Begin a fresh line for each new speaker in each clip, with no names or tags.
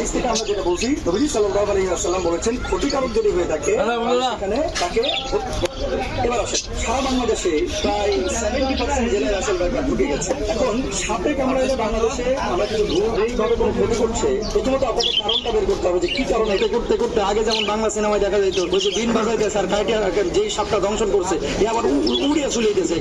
হাদিস থেকে আমরা যেটা বলছি নবীজি সাল্লাল্লাহু আলাইহি ওয়াসাল্লাম বলেছেন ক্ষতিকারক যদি হয়ে থাকে সেখানে তাকে যে সাপটা দংশন করছে আবার উড়িয়ে চলে গেছে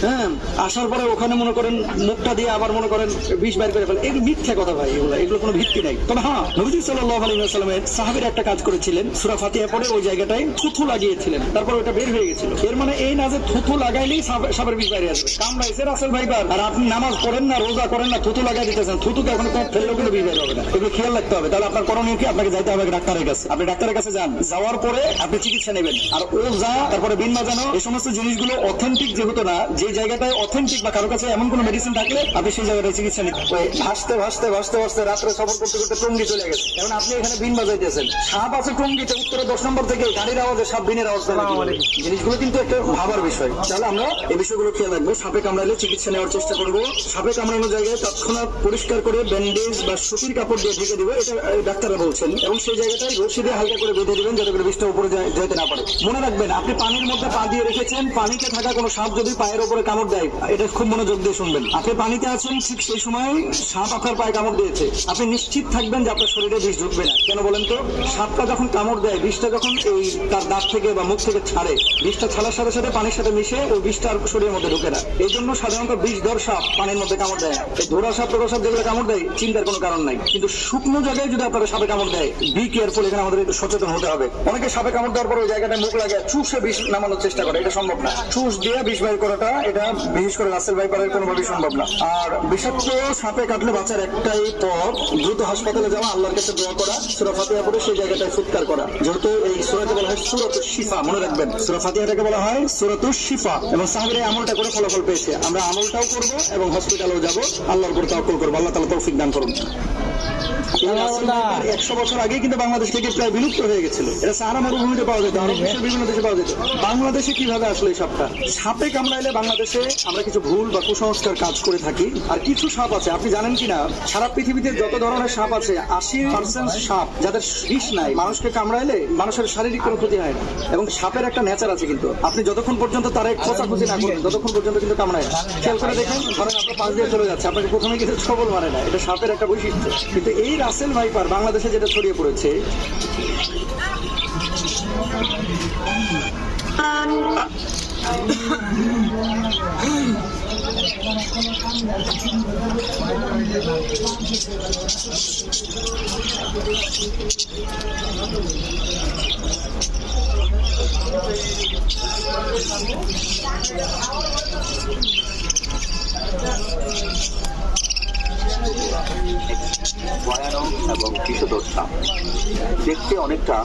হ্যাঁ আসার পরে ওখানে মনে করেন মুখটা দিয়ে আবার মনে করেন বিষ বাইর করে ফেলে। এগুলো মিথ্যা কথা ভাই, এগুলো এগুলো কোনো ভিত্তি নাই। তবে হ্যাঁ নবীজি ওয়াসাল্লামের সাহাবীর একটা কাজ করেছিলেন, সূরা পড়ে ওই জায়গাটায় থুথু লাগিয়েছিলেন। তারপর ওটা বের হয়ে গেছিল। এর মানে এই না যে থুথু লাগাইলেই সাপের বিষ বাইরে আসবে। কামড়াইছে রাসেল ভাইবার আর আপনি নামাজ পড়েন না রোজা করেন না থুতু লাগাই দিতেছেন। থুতুকে এখন কোনো ফেললেও কিন্তু বিষ বাইরে হবে না। এগুলো খেয়াল রাখতে হবে। তাহলে আপনার করণীয় কি? আপনাকে যাইতে হবে ডাক্তারের কাছে। আপনি ডাক্তারের কাছে যান। যাওয়ার পরে আপনি চিকিৎসা নেবেন। আর ও যা তারপরে বিন বাজানো এই সমস্ত জিনিসগুলো অথেন্টিক যেহেতু না যে জায়গাটায় অথেন্টিক বা কারও কাছে এমন কোনো মেডিসিন থাকলে আপনি সেই জায়গাটায় চিকিৎসা ওই ভাসতে ভাসতে ভাসতে ভাসতে রাত্রে সফর করতে করতে টঙ্গি চলে গেছে। এখন আপনি এখানে বিন বাজাইতেছেন। সাপ আছে টঙ্গিতে উত্তরে দশ নম্বর থেকে গাড়ির আওয়াজে সাপ বিনের আওয়াজ জিনিসগুলো কিন্তু একটা ভাবার বিষয়। তাহলে আমরা এই বিষয়গুলো খেয়াল রাখব। সাপে চিকিৎসা নেওয়ার চেষ্টা করব। সাপে জায়গায় তৎক্ষণাৎ পরিষ্কার করে ব্যান্ডেজ বা সুতির কাপড় দিয়ে ঢেকে এটা ডাক্তাররা বলছেন। এবং সেই রশি দিয়ে হালকা করে বেঁধে দিবেন যাতে করে বিষটা উপরে যেতে না পারে। মনে রাখবেন, আপনি পানির মধ্যে পা দিয়ে রেখেছেন। পানিতে থাকা কোনো সাপ যদি পায়ের উপরে কামড় দেয়, এটা খুব মনোযোগ দিয়ে শুনবেন। আপনি পানিতে আছেন, ঠিক সেই সময় সাপ আপনার পায়ে কামড় দিয়েছে। আপনি নিশ্চিত থাকবেন যে আপনার শরীরে বিষ ঢুকবে না। কেন বলেন তো? সাপটা যখন কামড় দেয়, বিষটা যখন এই তার দাঁত থেকে বা মুখ থেকে ছাড়ে, বিষটা ছাড়ার সাথে সাথে পানির সাথে মিশে ওই বিষটা আর শরীরের মধ্যে ঢুকে না। এই জন্য সাধারণত বিষ ধর সাপ পানির মধ্যে কামড় দেয়। এই ধরা, সাপ টোরা সাপ যেগুলো কামড় দেয়, চিন্তার কোনো কারণ নাই। কিন্তু শুকনো জায়গায় যদি আপনারা সাপে কামড় দেয় বি কেয়ারফুল এখানে আমাদের একটু সচেতন হতে হবে। অনেকে সাপে কামড় দেওয়ার পর ওই জায়গাটায় মুখ লাগে চুষে বিষ নামানোর চেষ্টা করে, এটা সম্ভব না। চুষ দিয়ে বিষ বের করাটা, এটা বিশেষ করে রাসেল ভাইপারের কোনোভাবেই সম্ভব না। আর বিষাক্ত সাপে কাটলে বাঁচার একটাই পথ, দ্রুত হাসপাতালে যাওয়া, আল্লাহর কাছে দোয়া করা, সুরা ফাতিহা পড়ে সেই জায়গাটায় ফুৎকার করা। যেহেতু এই সুরাতে বলা হয় সুরত শিফা, মনে রাখবেন। সুরা ফাতিহাটাকে বলা হয় সুরত শিফা। এবং সাহাবিরা আমলটা করে ফলাফল পেয়েছে। আমরা আমলটাও করব এবং হসপিটালেও যাব। আল্লাহর উপর তাওয়াক্কুল করব। আল্লাহ তাআলা তৌফিক দান করুন। একশো বছর আগে কিন্তু বাংলাদেশ থেকে প্রায় বিলুপ্ত হয়ে গেছিল। এটা মরুভূমিতে পাওয়া যেত বিশ্বের বিভিন্ন দেশে পাওয়া যেত। বাংলাদেশে কীভাবে আসলে এই সাপটা? সাপে বাংলাদেশে আমরা কিছু ভুল বা কুসংস্কার কাজ করে থাকি। আর কিছু সাপ আছে, আপনি জানেন কিনা? সারা পৃথিবীতে যত ধরনের সাপ আছে, আশি পার্সেন্ট সাপ যাদের বিষ নাই, মানুষকে কামড়াইলে মানুষের শারীরিক কোনো ক্ষতি হয় না। এবং সাপের একটা নেচার আছে কিন্তু। আপনি যতক্ষণ পর্যন্ত তার এক খোঁচাখুচি না করেন, ততক্ষণ পর্যন্ত কিন্তু কামড়ায় খেয়াল করে দেখেন, ধরেন আপনার পাশ দিয়ে চলে যাচ্ছে, আপনাকে প্রথমে কিন্তু ছবল মারে না। এটা সাপের একটা বৈশিষ্ট্য। কিন্তু এই রাসেল ভাইপার বাংলাদেশে যেটা ছড়িয়ে পড়েছে।
ভয়ানক এবং বিষদর্শা দেখতে অনেকটা